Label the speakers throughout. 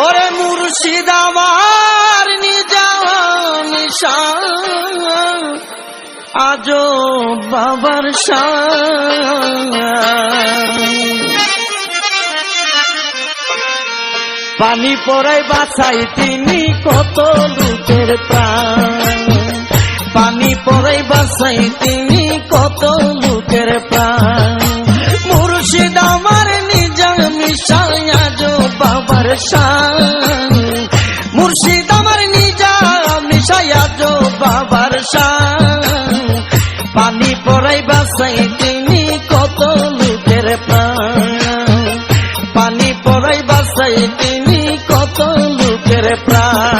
Speaker 1: ওরে মুর্শিদ আমার নিশা আজো বাবার পানি পড়াই বাছাই তিনি কত লোকের প্রাণ। পানি পড়াই বাছাই তিনি কত লোকের প্রাণ। মুর্শিদ আমার নিজা মিশাই আজো বাবার মুর্শিদ আমার নিজা মিশাই আজো বাবার শান কত লোকের প্রাণ।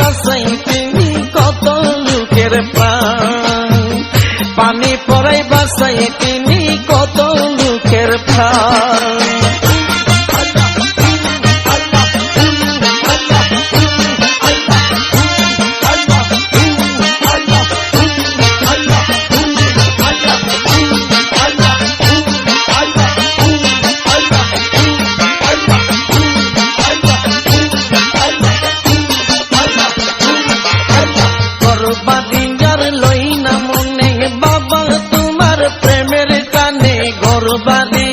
Speaker 1: মনে বাবা তোমার প্রেমের কানে গর্বাদিঙ্গার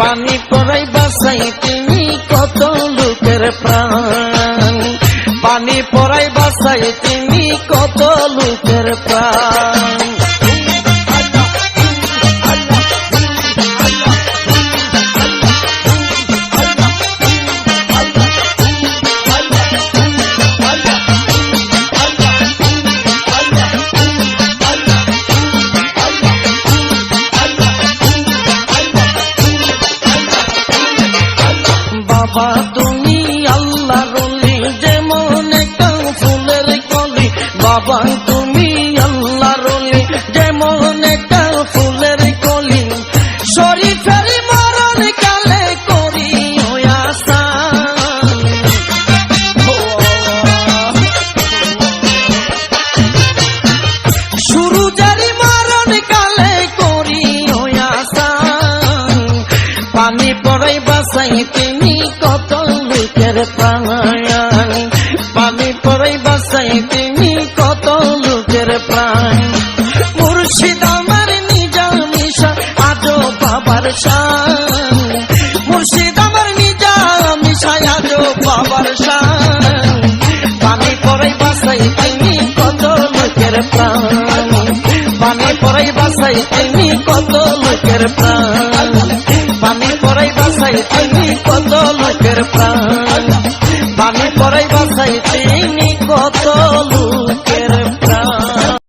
Speaker 1: পানি পড়াই বাসাই তিনি কত লোকের প্রাণ। পানি পড়াই বাসাই তিনি কত লোকের প্রাণ। বাবা তুমি আল্লাহ রলি, যেমন একটা ফুলের কলি, শরীফের মরণ কালে করি শুরু জারি মারণ কালে করি পানি পড়াই বাসাই, তিনি কত লোকের প্রাণ পানি পড়াই বাসাই পানি পড়াই বাসাই তিনি কত লোকের প্রাণ। পানি পড়াই বাসাই তিনি